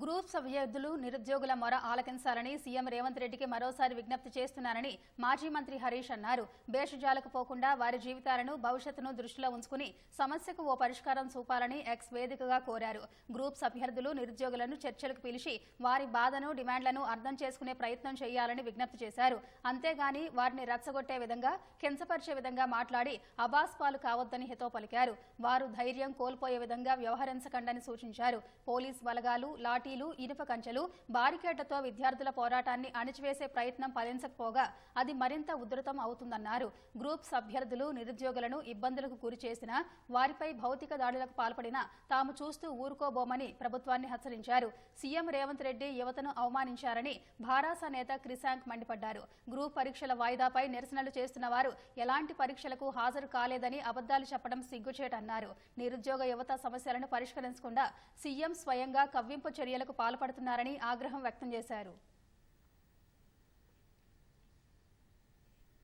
Group అభ్యర్థులు నిరుద్యోగుల మొర ఆలకించాలని సీఎం రేవంత్ రెడ్డికి మరోసారి విజ్ఞప్తి చేస్తున్నానని మాజీ మంత్రి హరీష్ అన్నారు. బేషజాలకు పోకుండా వారి జీవితాలను భవిష్యత్తును దృష్టిలో ఉంచుకుని సమస్యకు ఓ పరిష్కారం చూపాలని ఎక్స్ వేదికగా కోరారు. గ్రూప్ సభ్యర్థులు నిరుద్యోగులను చర్చలకు పిలిచి వారి బాధను డిమాండ్లను అర్థం చేసుకునే ప్రయత్నం చేయాలని విజ్ఞప్తి చేశారు. అంతేగాని వారిని రచ్చగొట్టే విధంగా కించపరిచే విధంగా మాట్లాడి అబాస్ పాలు కావద్దని హితో పలికారు. వారు ధైర్యం కోల్పోయే విధంగా వ్యవహరించకండని సూచించారు. పోలీస్ బలగాలు లాఠీలు ఇనుప కంచెలు బారికేడ్లతో విద్యార్థుల పోరాటాన్ని అణిచివేసే ప్రయత్నం ఫలించకపోగా అది మరింత ఉధృతం అవుతుందన్నారు. గ్రూప్ సభ్యర్థులు నిరుద్యోగులను ఇబ్బందులకు గురి చేసినా వారిపై భౌతిక దాడులకు పాల్పడినా తాము చూస్తూ ఊరుకోబోమని ప్రభుత్వాన్ని హెచ్చరించారు. సీఎం రేవంత్ రెడ్డి యువతను అవమానించారని భారాస నేత క్రిశాంక్ మండిపడ్డారు. గ్రూప్ పరీక్షల వాయిదాపై నిరసనలు చేస్తున్న వారు ఎలాంటి పరీక్షలకు హాజరు కాలేదని అబద్దాలు చెప్పడం సిగ్గుచేటన్నారు. నిరుద్యోగ యువత సమస్యలను పరిష్కరించకుండా సీఎం స్వయంగా కవ్వింపు చర్యలకు పాల్పడుతున్నారని ఆగ్రహం వ్యక్తం చేశారు.